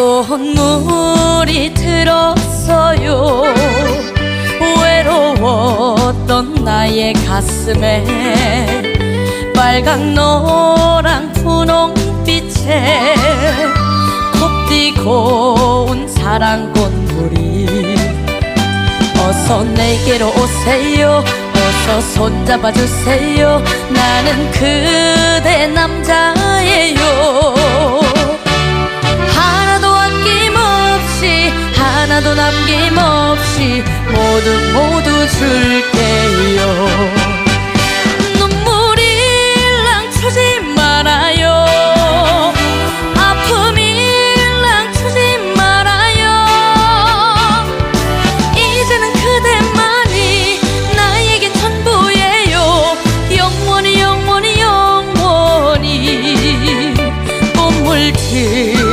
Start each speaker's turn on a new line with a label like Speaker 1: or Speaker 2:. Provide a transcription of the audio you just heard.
Speaker 1: 꽃물이 들었어요. 외로웠던 나의 가슴에 빨강 노랑 분홍빛에 곱디고 온 사랑 꽃물이 어서 내게로 오세요. 어서 손잡아 주세요. 나는 그대 남 하나도 남김없이 모두 모두 줄게요. 눈물이 랑추지 말아요. 아픔이 랑추지 말아요. 이제는 그대만이 나에게 전부예요. 영원히 영원히 영원히. 꽃물질